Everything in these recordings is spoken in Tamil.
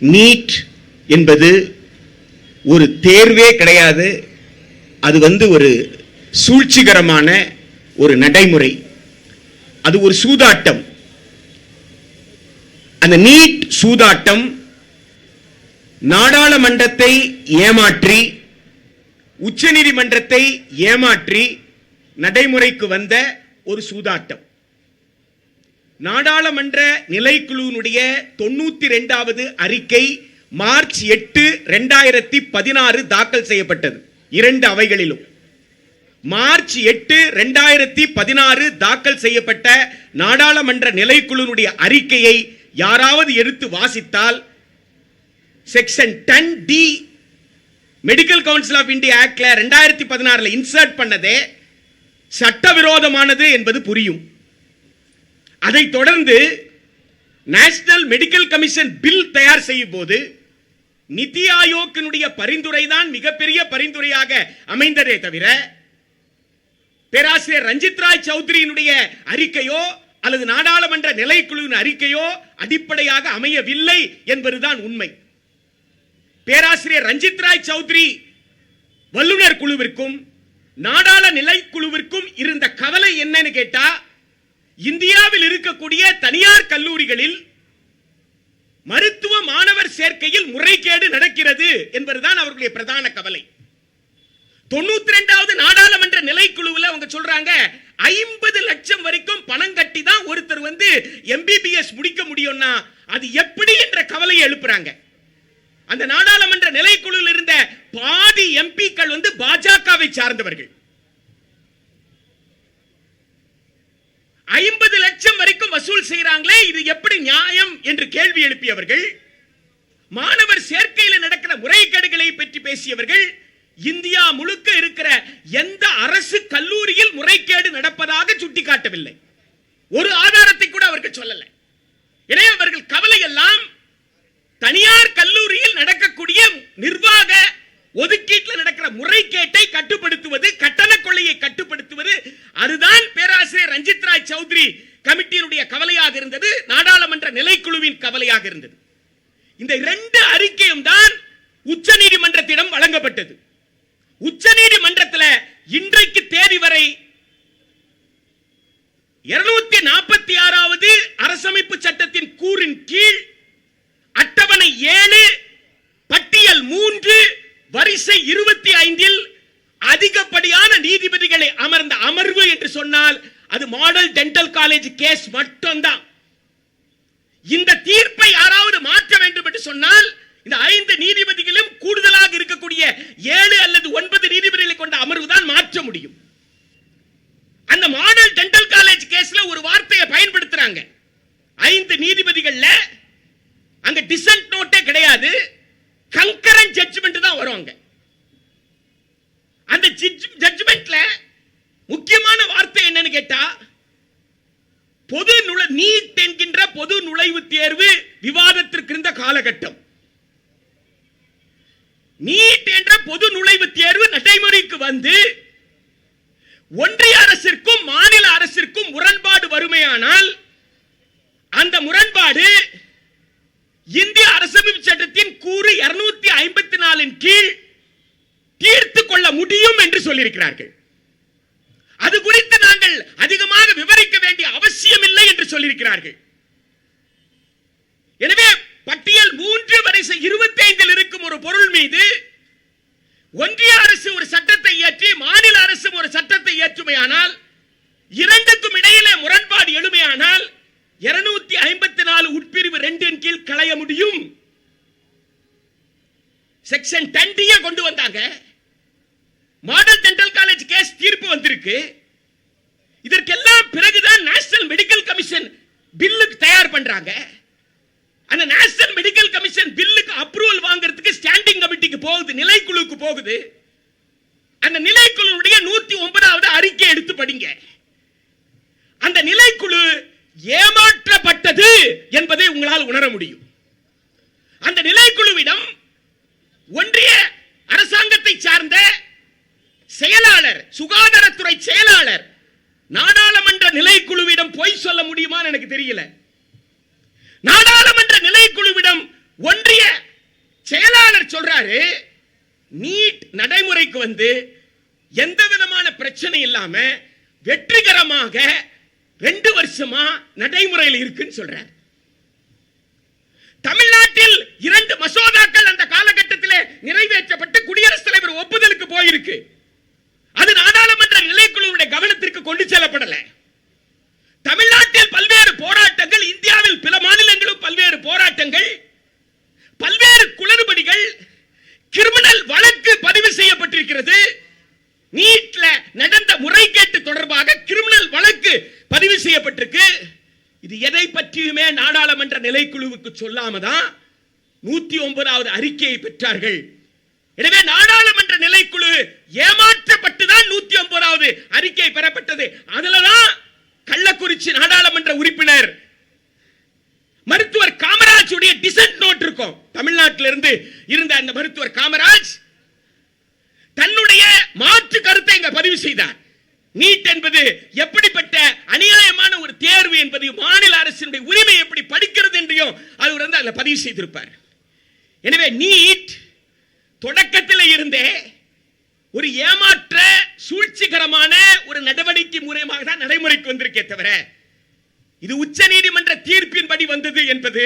நீட் என்பது ஒரு தேர்வே கிடையாது. அது வந்து ஒரு சூழ்ச்சிகரமான ஒரு நடைமுறை. அது ஒரு சூதாட்டம். அந்த நீட் சூதாட்டம் நாடாளுமன்றத்தை ஏமாற்றி உச்சநீதிமன்றத்தை ஏமாற்றி நடைமுறைக்கு வந்த ஒரு சூதாட்டம். நாடாளுமன்ற நிலைக்குழுவினுடைய தொண்ணூத்தி ரெண்டாவது அறிக்கை மார்ச் எட்டு ரெண்டாயிரத்தி பதினாறு தாக்கல் செய்யப்பட்டது. இரண்டு அவைகளிலும். மார்ச் எட்டு ரெண்டாயிரத்தி பதினாறு தாக்கல் செய்யப்பட்ட நாடாளுமன்ற நிலைக்குழுவினுடைய அறிக்கையை யாராவது எடுத்து வாசித்தால் section ten D medical council of India ஆக்ட்ல ரெண்டாயிரத்தி பதினாறுல இன்சர்ட் பண்ணதே சட்டவிரோதமானது என்பது புரியும். அதைத் தொடர்ந்து நேஷனல் மெடிக்கல் கமிஷன் பில் தயார் செய்யும் போது நிதி ஆயோக்கினுடைய பரிந்துரை தான் மிகப்பெரிய பரிந்துரையாக அமைந்ததே தவிர பேராசிரியர் ரஞ்சித் ராய் சௌத்ரியினுடைய அறிக்கையோ அல்லது நாடாளுமன்ற நிலைக்குழுவின் அறிக்கையோ அடிப்படையாக அமையவில்லை என்பதுதான் உண்மை. பேராசிரியர் ரஞ்சித் ராய் சௌத்ரி வல்லுநர் குழுவிற்கும் நாடாள நிலைக்குழுவிற்கும் இருந்த கவலை என்னன்னு கேட்டா இந்தியாவில் இருக்கக்கூடிய தனியார் கல்லூரிகளில் மருத்துவ மாணவர் சேர்க்கையில் முறைகேடு நடக்கிறது என்பதுதான் அவர்களுடைய பிரதான கவலை. தொண்ணூத்தி ரெண்டாவது நாடாளுமன்ற நிலைக்குழுவில் அவங்க சொல்றாங்க ஐம்பது லட்சம் வரைக்கும் பணம் கட்டி தான் ஒருத்தர் வந்து எம்பிபிஎஸ் முடிக்க முடியும்னா அது எப்படி என்ற கவலையை எழுப்புறாங்க. அந்த நாடாளுமன்ற நிலைக்குழுவில் இருந்த பாதி எம்பிக்கள் வந்து பாஜகவை சார்ந்தவர்கள். ஐம்பது லட்சம் வரைக்கும் வசூல் செய்யறாங்களே இது எப்படி நியாயம் என்று கேள்வி எழுப்பியவர்கள் மாணவர் சேர்க்கையில் நடக்கிற முறைகேடுகளை பற்றி பேசியவர்கள் இந்தியா முழுக்க இருக்கிற எந்த அரசு கல்லூரியில் முறைகேடு நடப்பதாக சுட்டிக்காட்டவில்லை. ஒரு ஆதாரத்தை கூட அவர்கள் சொல்லல. எனவே அவர்கள் கவலை எல்லாம் தனியார் கல்லூரியில் நடக்கக்கூடிய நிர்வாக ஒதுக்கீட்டில் நடக்கிற முறைகேட்டை கட்டுப்படுத்துவது கட்டண கொள்ளையை கட்டுப்படுத்துவது அதுதான் பேராசிரியர் ரஞ்சித் ராய் சௌத்ரி கமிட்டியினுடைய கவலையாக இருந்தது நாடாளுமன்ற நிலைக்குழுவின் கவலையாக இருந்தது. இந்த இரண்டு அறிக்கையும் தான் உச்ச நீதிமன்றத்திடம் வழங்கப்பட்டது. உச்ச நீதிமன்றத்தில் இன்றைக்கு தேதி வரை இருநூத்தி நாற்பத்தி ஆறாவது அரசமைப்பு சட்டத்தின் கூறின் கீழ் அட்டவணை ஏழு பட்டியல் மூன்று வரிசை இருபத்தி ஐந்தில் அதிகப்படியான நீதிபதிகளை அமர்ந்த அமர்வு என்று சொன்னால் அது மாடல் டென்டல் காலேஜ் கேஸ் மட்டும்தான். இந்த தீர்ப்பை யாராவது மாற்ற வேண்டும் என்று சொன்னால் இந்த ஐந்து நீதிபதிகளும் கூடுதலாக இருக்கக்கூடிய ஏழு அல்லது ஒன்பது நீதிபதிகளை கொண்ட அமர்வு தான் மாற்ற முடியும். அந்த மாடல் டென்டல் காலேஜ் கேஸ்ல ஒரு வார்த்தையை பயன்படுத்துறாங்க. ஐந்து நீதிபதிகள்ல அங்க டிசன்ட் நோட்டே கிடையாது கங்கரன் ஜட்ஜ்மெண்ட் தான் வருவாங்க அந்த ஜட்ஜ்மெண்ட்ல முக்கியமான வார்த்தை என்னன்னு கேட்டா பொது நுழை நீட் என்கின்ற பொது நுழைவுத் தேர்வு விவாதத்திற்கு இருக்கட்டும். நீட் என்ற பொது நுழைவு தேர்வு நடைமுறைக்கு வந்து ஒன்றிய அரசிற்கும் மாநில அரசிற்கும் முரண்பாடு வருமையானால் அந்த முரண்பாடு இந்திய அரசமைப்பு சட்டத்தின் கூறு இருநூத்தி ஐம்பத்தி நாலின் கீழ் தீர்த்து கொள்ள முடியும் என்று சொல்லியிருக்கிறார்கள். அது குறித்து நாங்கள் அதிகமாக விவரிக்க வேண்டிய அவசியம் இல்லை என்று சொல்லியிருக்கிறார்கள். எனவே பட்டியல் மூன்று வரிசை இருபத்தி ஐந்தில் இருக்கும் ஒரு பொருள் மீது ஒன்றிய அரசு ஒரு சட்டத்தை இயற்றி மாநில அரசு ஒரு சட்டத்தை இயற்றுமையானால் இரண்டுக்கும் இடையிலே முரண்பாடு எழுமையானால் இருநூத்தி ஐம்பத்தி நாலு உட்பிரிவு ரெண்டின் கீழ் களைய முடியும். செக்ஷன் டென் கொண்டு வந்தாங்க. மாடல் டென்டல் காலேஜ் கேஸ் தீர்ப்பு வந்திருக்கு. இதற்கெல்லாம் பிறகுதான் நேஷனல் மெடிக்கல் கமிஷன் பில்லுக்கு தயார் பண்றாங்க. அந்த நேஷனல் மெடிக்கல் கமிஷன் பில்லுக்கு அப்ரூவல் வாங்குறதுக்கு ஸ்டாண்டிங் கமிட்டிக்கு போகுது நிலைக்குழுக்கு போகுது. அந்த நிலைக்குழுவுடைய நூத்தி ஒன்பதாவது அறிக்கை எடுத்து படிங்க. அந்த நிலைக்குழு ஏமாற்றப்பட்டது என்பதை உங்களால் உணர முடியும். அந்த நிலைக்குழுவிடம் ஒன்றிய அரசாங்கத்தை சார்ந்த செயலாளர் சுகாதாரத்துறை செயலாளர் நாடாளுமன்ற நிலைக்குழுவிடம் பொய் சொல்ல முடியுமான்னு எனக்கு தெரியல. நாடாளுமன்ற நிலைக்குழுவிடம் ஒன்றிய செயலாளர் சொல்றாரு நீட் நடைமுறைக்கு வந்து எந்த விதமான பிரச்சனை இல்லாம வெற்றிகரமாக ரெண்டு வருஷமா நடைமுறையில் இருக்குன்னு சொல்றாரு. தமிழ்நாட்டில் இரண்டு மசோதாக்கள் அந்த காலகட்டத்தில் நிறைவேற்றப்பட்டு குடியரசுத் தலைவர் ஒப்புதலுக்கு போயிருக்கு. அது நாடாளுமன்ற நிலைக்குழுவுடைய கவனத்திற்கு கொண்டு செல்லப்படல தமிழ்நாட்டில் பல்வேறு போராட்டங்கள் இந்தியாவில் பிற மாநிலங்களும் பல்வேறு போராட்டங்கள் பல்வேறு குளறுபடிகள் கிரிமினல் வழக்கு பதிவு செய்யப்பட்டிருக்கிறது நீட்ல நடந்த முறைகேட்டு தொடர்பாக கிரிமினல் வழக்கு பதிவு செய்யப்பட்டிருக்கு இது எதை பற்றியுமே நாடாளுமன்ற நிலைக்குழுவுக்கு சொல்லாம தான் நூத்தி ஒன்பதாவது அறிக்கையை பெற்றார்கள். எனவே நாடாளுமன்ற நிலைக்குழு ஏமாற்றப்பட்டுதான் நூத்தி ஒன்பதாவது அறிக்கை பெறப்பட்டது. அதுலதான் கள்ளக்குறிச்சி நாடாளுமன்ற உறுப்பினர் மருத்துவர் காமராஜ் உடைய டிசன்ட் நோட் இருக்கும். தமிழ்நாட்டில் இருந்து இருந்த அந்த மருத்துவர் காமராஜ் தன்னுடைய மாற்று கருத்தை இங்க பதிவு செய்தார். நீட் என்பது எப்படிப்பட்ட அநியாயமான ஒரு தேர்வு என்பதையும் மாநில அரசினுடைய உரிமை எப்படி படிக்கிறது என்றையும் அவர் வந்து அதில் பதிவு செய்திருப்பார். எனவே நீட் தொடக்கத்தில் இருந்தே ஒரு ஏமாற்ற சூழ்ச்சிகரமான ஒரு நடவடிக்கை மூலயமாக தான் நடைமுறைக்கு வந்திருக்கே தவிர இது உச்ச நீதிமன்ற தீர்ப்பின்படி வந்தது என்பது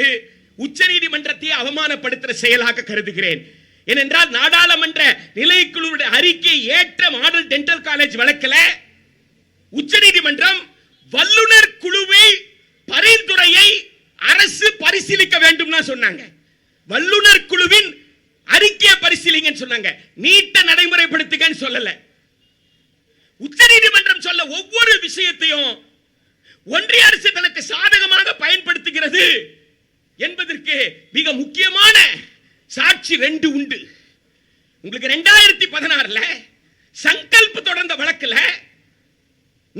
உச்ச நீதிமன்றத்தை அவமானப்படுத்துகிற செயலாக கருதுகிறேன். ஏனென்றால் நாடாளுமன்ற நிலைக்குழுவுடைய அறிக்கை ஏற்ற மாடல் டென்டல் காலேஜ் வழக்கில் உச்ச நீதிமன்றம் வல்லுனர் குழுவை பரிந்துரையை அரசு பரிசீலிக்க வேண்டும் சொன்னாங்க. வல்லுனர் குழுவின் அறிக்கையை பரிசீலிங்கன்னு சொன்னாங்க. நீட்ட நடைமுறைப்படுத்துங்கன்னு சொல்லல. உச்ச நீதிமன்றம் சொல்ல ஒவ்வொரு விஷயத்தையும் ஒன்றிய அரசு தனக்கு சாதகமாக பயன்படுத்துகிறது என்பதற்கு மிக முக்கியமான சாட்சி ரெண்டு உண்டு. உங்களுக்கு ரெண்டாயிரத்தி பதினாறுல சங்கல்ப் தொடர்ந்த வழக்கில்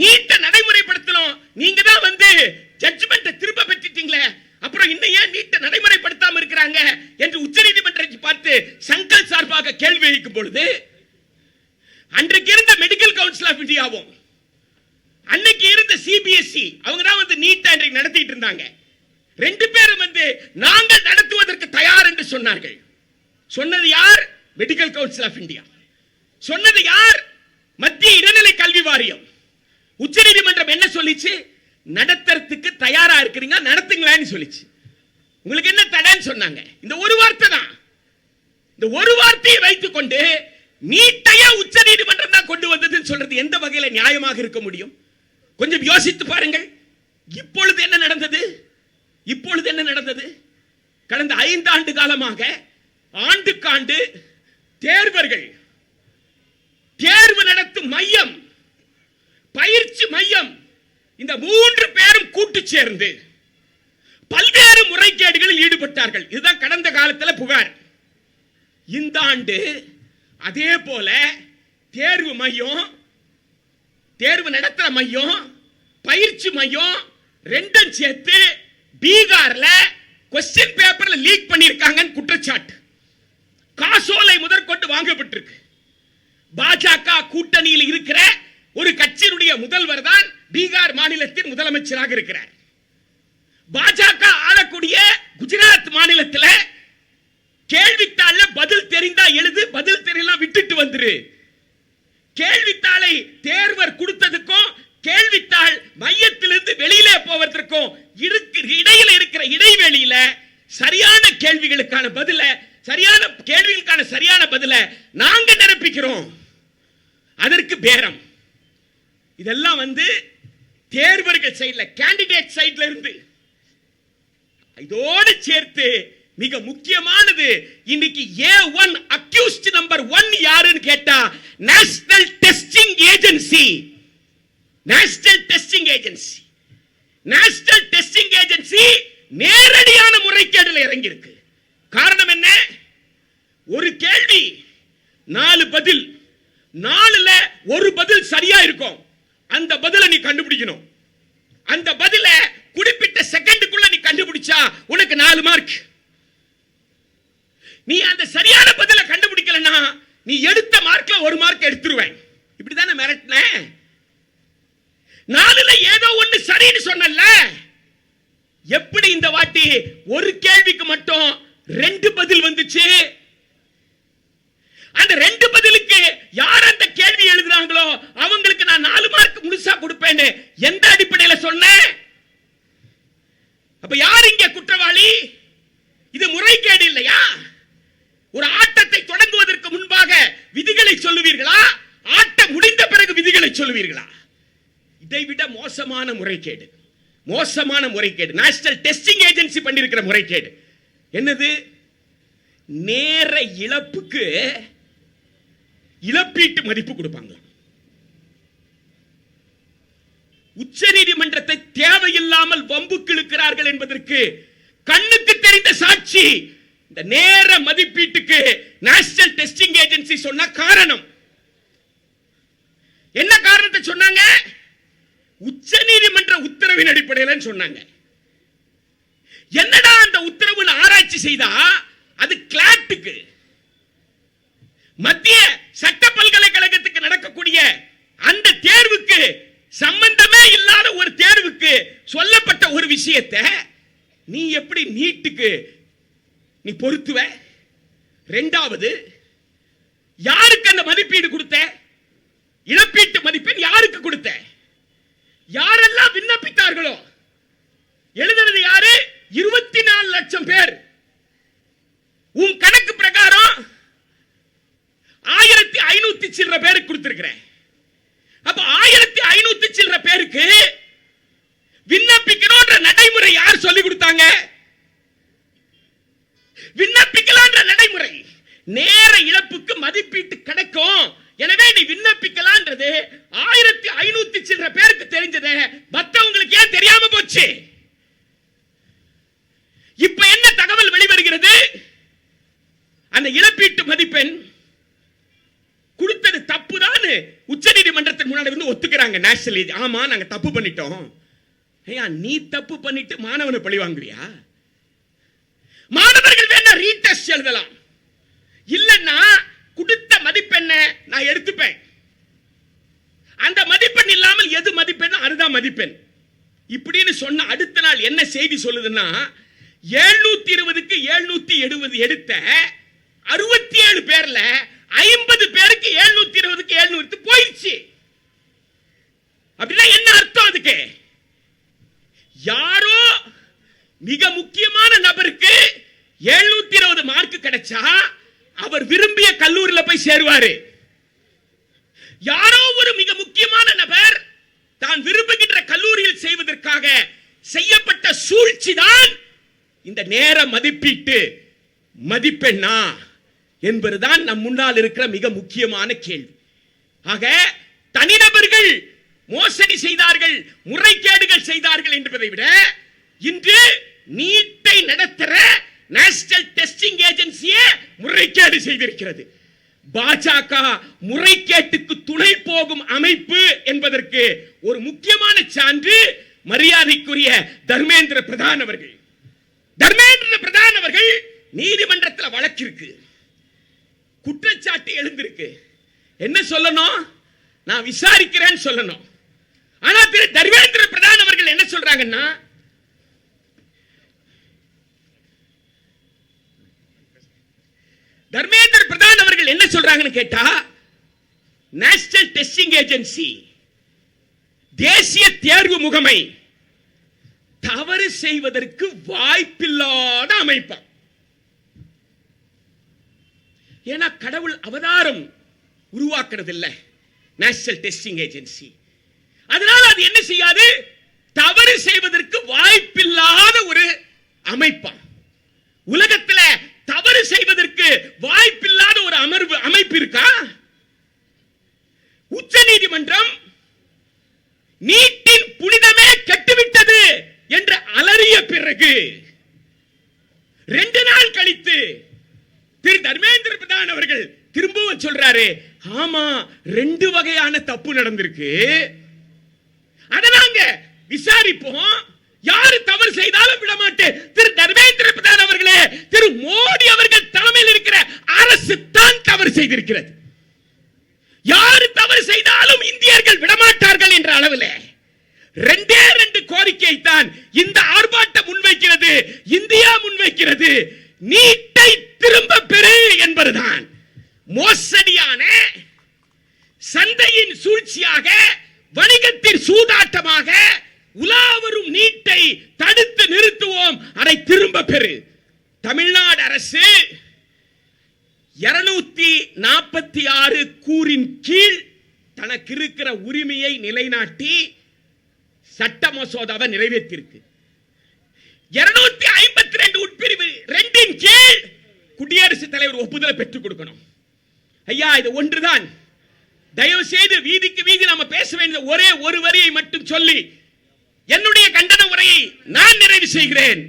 நீட்ட நடைமுறைப்படுத்தணும் நீங்க தான் வந்து ஜட்ஜ்மெண்ட் திரும்ப பெற்றுட்டீங்களே. அப்புறம் இன்னும் ஏன் நீட்ட நடைமுறைப்படுத்தாம இருக்கிறாங்க என்று உச்சநீதிமன்றத்தை பார்த்து சங்கல் சார்பாக கேள்வி வைக்கும் பொழுது அன்றைக்கு இருந்த மெடிக்கல் கவுன்சில் ஆஃப் இந்தியாவும் அன்னைக்கு இருந்த சிபிஎஸ்இ அவங்க தான் வந்து நீட்டா இன்றைக்கு நடத்திட்டு இருந்தாங்க. ரெண்டு பேரும் வந்து நாங்கள் நடத்துவதற்கு தயார் என்று சொன்னார்கள். சொன்னது யார்? மெடிக்கல் கவுன்சில் ஆஃப் இந்தியா சொன்னது யார்? மத்திய இடைநிலை கல்வி வாரியம். உச்ச நீதிமன்றம் என்ன சொல்லிச்சு? நடத்துறதுக்கு தயாரா இருக்கிறீங்க நடத்துங்களேன்னு சொல்லிச்சு. உங்களுக்கு என்ன தடைன்னு சொன்னாங்க? இந்த ஒரு வார்த்தை தான். இந்த ஒரு வார்த்தையை வைத்துக் கொண்டு நீட்டையே உச்ச நீதிமன்றம் தான் கொண்டு வந்ததுன்னு சொல்றது எந்த வகையில நியாயமாக இருக்க முடியும்? கொஞ்சம் யோசித்து பாருங்கள். இப்பொழுது என்ன நடந்தது? இப்பொழுது என்ன நடந்தது? கடந்த ஐந்தாண்டு காலமாக ஆண்டுக்காண்டு தேர்வர்கள் தேர்வு நடத்தும் மையம் பயிற்சி மையம். இந்த மூன்று பேரும் கூட்டு சேர்ந்து பல்வேறு முறைகேடுகளில் ஈடுபட்டார்கள். இதுதான் கடந்த காலத்தில் புகார். இந்த ஆண்டு அதே போல தேர்வு மையம் தேர்வு நடத்துற மையம் பயிற்சி மையம் ரெண்டும் சேர்த்து பீகார்ல கொஸ்டின் பேப்பர்ல லீக் பண்ணியிருக்காங்கன்னு குற்றச்சாட்டு. காசோலை முதற்கொண்டு வாங்கப்பட்டிருக்கு. பாஜக கூட்டணியில் இருக்கிற ஒரு கட்சியினுடைய முதல்வர் தான் பீகார் மாநிலத்தின் முதலமைச்சராக இருக்கிறார். பாஜக ஆளக்கூடிய குஜராத் மாநிலத்தில் கேள்வித்தாள பதில் தெரிந்தா எழுது பதில் தெரியலாம் விட்டுட்டு வந்துரு. கேள்வித்தாளை தேர்வர் கொடுத்ததுக்கும் கேள்வித்தாள் மையத்திலிருந்து வெளியிலே போவதற்கும் இருக்கு இடையில இருக்கிற இடைவெளியில சரியான கேள்விகளுக்கான பதில சரியான கேள்விகளுக்கான சரியான பதில நாங்க நிரப்பிக்கிறோம். அதற்கு பேரம். இதெல்லாம் வந்து தேர்வர்கள் சைடில் கேண்டிடேட் சைட்ல இருந்து. இதோடு சேர்த்து மிக முக்கியமானது இன்னைக்கு A one accused number one யாருன்னு கேட்டா national testing agency national testing agency national testing agency நேரடியான முறைகேடுல இறங்கியிருக்கு. காரணம் என்ன? ஒரு கேள்வி நாலு பதில். நாலுல ஒரு பதில் சரியா இருக்கும். அந்த பதிலை நீ கண்டுபிடிக்கணும். அந்த பதில குறிப்பிட்ட செகண்டுக்குள்ள நீ கண்டுபிடிச்சா உனக்கு நாலு மார்க் நீ அந்த சரியான பதில கண்டுபிடிக்கலனா நீ எடுத்த மார்க்ல ஒரு மார்க் எடுத்துருவேன். இப்படிதானே மிரட்டின? நாலுல ஏதோ ஒண்ணு சரின்னு சொன்னல எப்படி இந்த வாட்டி ஒரு கேள்விக்கு மட்டும் ரெண்டு பதில் வந்துச்சு? அந்த ரெண்டு பதிலுக்கு யார் அந்த கேள்வி எழுதுறாங்களோ அவங்களுக்கு நான் நாலு மார்க் முழுசா கொடுப்பேன்னு எந்த அடிப்படையில சொன்னேன் அப்ப யார் இங்க குற்றவாளி? இது முறைகேடு இல்லையா? ஒரு ஆட்டத்தை தொடங்குவதற்கு முன்பாக விதிகளை சொல்லுவீர்களா? ஆட்டம் முடிந்த பிறகு விதிகளை சொல்லுவீர்களா? இதைவிட மோசமான முறைகேடு. மோசமான முறைகேடு. நேஷனல் டெஸ்டிங் ஏஜென்சி பண்ணியிருக்கிற முறைகேடு. என்னது? நேர இழப்புக்கு இழப்பீட்டு மதிப்பு கொடுப்பாங்க. உச்ச நீதிமன்றத்தை தேவையில்லாமல் வம்புக்கு இழுக்கிறார்கள் என்பதற்கு கண்ணுக்கு தெரிந்த சாட்சி இந்த நேர மதிப்பீட்டுக்கு நேஷனல் டெஸ்டிங் ஏஜென்சி சொன்ன காரணம். என்ன காரணத்தை சொன்னாங்க? உச்ச நீதிமன்ற உத்தரவின் அடிப்படையில் சொன்னாங்க. என்னடா அந்த உத்தரவு ஆராய்ச்சி செய்தா? அது கிளாட்டுக்கு. மத்திய சட்ட பல்கலைக்கழகத்துக்கு நடக்கக்கூடிய அந்த தேர்வுக்கு சம்பந்தமே இல்லாத ஒரு தேர்வுக்கு சொல்லப்பட்ட ஒரு விஷயத்தை நீ எப்படி நீட்டுக்கு நீ பொருத்துவ? ரெண்டாவது யாருக்கு அந்த மதிப்பீடு கொடுத்த? இழப்பீட்டு மதிப்பெண் யாருக்கு கொடுத்த? யாரெல்லாம் விண்ணப்பித்தார்களோ? எழுதுனது யாரு? இருபத்தி நாலு லட்சம் பேர். உன் கணக்கு பிரகாரம் ஆயிரத்தி ஐநூத்தி சில்லற பேருக்கு கொடுத்திருக்கிறேன். அப்ப ஆயிரத்தி ஐநூத்தி சில்லற பேருக்கு விண்ணப்பிக்கணும்ன்ற நடைமுறை யார் சொல்லி கொடுத்தாங்க? விண்ணப்பிக்கலாம்ன்ற நடைமுறை. நேர இழப்புக்கு மதிப்பீட்டு கிடைக்கும் எனவே நீ விண்ணப்பிக்கலான்றது ஆயிரத்தி ஐநூத்தி சில்லற பேருக்கு தெரிஞ்சது மத்தவங்களுக்கு ஏன் தெரியாம போச்சு இப்ப என்ன தகவல் வெளிவருகிறது அந்த இழப்பீட்டு மதிப்பெண் கொடுத்தது தப்பு தான் உச்ச நீதிமன்றத்தின் முன்னாடி வந்து ஒத்துக்கிறாங்க நேஷனல் ஆமா நாங்க தப்பு பண்ணிட்டோம் ஐயா நீ தப்பு பண்ணிட்டு மாணவனை பழி வாங்குறியா? மாணவர்கள் வேணா ரீடெஸ்ட் எழுதலாம். இல்லன்னா கொடுத்த மதிப்பெண்ணை நான் எடுத்துப்பேன். அந்த மதிப்பெண் இல்லாமல் எது மதிப்பெண் அதுதான் மதிப்பெண். இப்படின்னு சொன்ன அடுத்த நாள் என்ன செய்தி சொல்லுதுன்னா எழுநூத்தி இருபதுக்கு எழுநூத்தி எழுபது எடுத்த அறுபத்தி ஏழு பேர்ல ஐம்பது பேருக்கு எழுநூத்தி இருபதுக்கு எழுநூறு போயிடுச்சு. அப்படின்னா என்ன அர்த்தம் அதுக்கு? யாரோ மிக முக்கியமான நபருக்கு எழுநூத்தி இருபது மார்க் கிடைச்சா அவர் விரும்பிய கல்லூரியில போய் சேருவாரு. யாரோ ஒரு மிக முக்கியமான நபர் தான் விரும்புகின்ற கல்லூரியில் செய்வதற்காக செய்யப்பட்ட சூழ்ச்சி தான் இந்த நேர மதிப்பீட்டு மதிப்பெண்ணா என்பதுதான் நம் முன்னால் இருக்கிற மிக முக்கியமான கேள்வி. ஆக தனிநபர்கள் மோசடி செய்தார்கள் முறைகேடுகள் செய்தார்கள் என்பதை விட இன்று நீட்டை நடத்துற நேஷனல் டெஸ்டிங் ஏஜென்சியே முறைகேடு செய்திருக்கிறது. பாஜக முறைகேட்டுக்கு துணை போகும் அமைப்பு என்பதற்கு ஒரு முக்கியமான சான்று மரியாதைக்குரிய தர்மேந்திர பிரதான் அவர்கள். தர்மேந்திர பிரதான் அவர்கள் நீதிமன்றத்தில் வழக்கிருக்கு குற்றச்சாட்டு எழுந்திருக்கு. என்ன சொல்லணும்? நான் விசாரிக்கிறேன்னு சொல்லணும். ஆனா திரு தர்மேந்திர பிரதான் அவர்கள் என்ன சொல்றாங்கன்னா தர்மேந்திர பிரதான் அவர்கள் என்ன சொல்றாங்கன்னு கேட்டா நேஷனல் டெஸ்டிங் ஏஜென்சி தேசிய தேர்வு முகமை தவறு செய்வதற்கு வாய்ப்பில்லாத அமைப்பா. ஏன்னா கடவுள் அவதாரம் உருவாக்குறது இல்லை நேஷனல் டெஸ்டிங் ஏஜென்சி அதனால அது என்ன செய்யாது? தவறு செய்வதற்கு வாய்ப்பில்லாத ஒரு அமைப்பா உலகத்துல தவறு செய்வதற்கு வாய்ப்பில்லாத ஒரு அமர்வு அமைப்பு இருக்கா? உச்ச நீதிமன்றம் நீட்டின் புனிதமே கெட்டுவிட்டது என்று அலறிய பிறகு ரெண்டு நாள் கழித்து திரு தர்மேந்திர பிரதான் அவர்கள் திரும்பவும் சொல்றாரு ஆமா ரெண்டு வகையான தப்பு நடந்திருக்கு. அத நாங்க விசாரிப்போம். யாரு தவறு செய்தாலும் விட மாட்டேன் திரு தர்மேந்திர பிரதான் அவர்களே திரு மோடி அவர்கள் தலைமையில் இருக்கிற அரசு தான் தவறு செய்திருக்கிறது. யாரு தவறு செய்தாலும் இந்தியர்கள் விடமாட்டார்கள் என்ற அளவில். ரெண்டே ரெண்டு கோரிக்கை தான் இந்த ஆர்ப்பாட்டம் முன்வைக்கிறது இந்தியா முன்வைக்கிறது. நீட்டை திரும்ப பெறு என்பதுதான். மோசடியான சந்தையின் சூழ்ச்சியாக வணிகத்தின் சூதாட்டமாக உலாவரும் நீட்டை தடுத்து நிறுத்துவோம் அதை திரும்ப பெறு. தமிழ்நாடு அரசு இருநூத்தி நாற்பத்தி ஆறு கூறின் கீழ் தனக்கு இருக்கிற உரிமையை நிலைநாட்டி சட்ட மசோதாவை நிறைவேற்றிருக்கு. இருநூத்தி ஐம்பத்தி ரெண்டு உட்பிரிவு ரெண்டின் கீழ் குடியரசுத் தலைவர் ஒப்புதலை பெற்றுக் கொடுக்கணும். ஐயா இது ஒன்றுதான். தயவு செய்து வீதிக்கு வீதி நாம பேச வேண்டிய ஒரே ஒரு வரியை மட்டும் சொல்லி என்னுடைய கண்டன உரையை நான் நிறைவு செய்கிறேன்.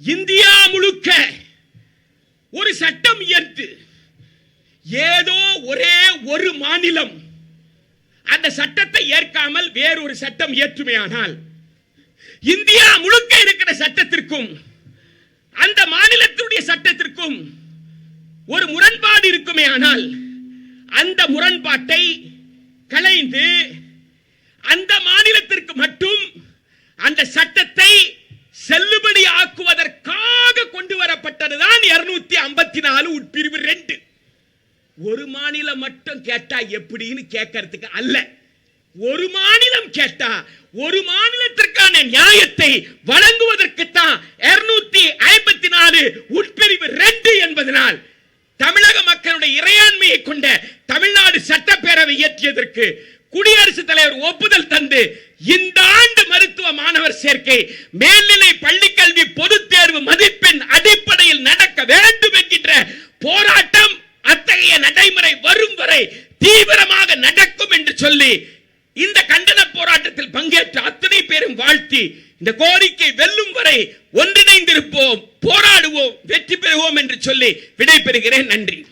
இந்தியா முழுக்க ஒரு சட்டம் இயற்று ஏதோ ஒரே ஒரு மாநிலம் அந்த சட்டத்தை ஏற்காமல் வேறொரு சட்டம் இயற்றுமையானால் இந்தியா முழுக்க இருக்கிற சட்டத்திற்கும் அந்த மாநிலத்தினுடைய சட்டத்திற்கும் ஒரு முரண்பாடு இருக்குமே ஆனால் முரண்பாட்டை களைந்து அந்த மாநிலத்திற்கு மட்டும் அந்த சட்டத்தை செல்லுபடி ஆக்குவதற்காக கொண்டு வரப்பட்டதுதான் இருநூத்தி ஐம்பத்தி நாலு உட்பிரிவு ரெண்டு. ஒரு மாநிலம் மட்டும் கேட்டா எப்படின்னு கேட்கறதுக்கு அல்ல. ஒரு மாநிலம் கேட்டா ஒரு மாநிலத்திற்கான நியாயத்தை வழங்குவதற்கு தான் இருநூத்தி ஐம்பத்தி நாலு உட்பிரிவு ரெண்டு என்பதனால் தமிழக மக்களுடைய இறையாண்மையை கொண்ட தமிழ்நாடு சட்டப்பேரவை இயற்றியதற்கு குடியரசுத் தலைவர் ஒப்புதல் தந்து இந்த ஆண்டு மருத்துவ மாணவர் சேர்க்கை மேல்நிலை பள்ளிக்கல்வி பொது தேர்வு மதிப்பெண் அடிப்படையில் நடக்க வேண்டும் என்கின்ற போராட்டம் அத்தகைய நடைமுறை வரும் வரை தீவிரமாக நடக்கும் என்று சொல்லி இந்த கண்டன போராட்டத்தில் பங்கேற்ற அத்தனை பேரும் வாழ்த்தி இந்த கோரிக்கை வெல்லும் வரை ஒன்றிணைந்திருப்போம் போராடுவோம் வெற்றி பெறுவோம் என்று சொல்லி விடைபெறுகிறேன். நன்றி.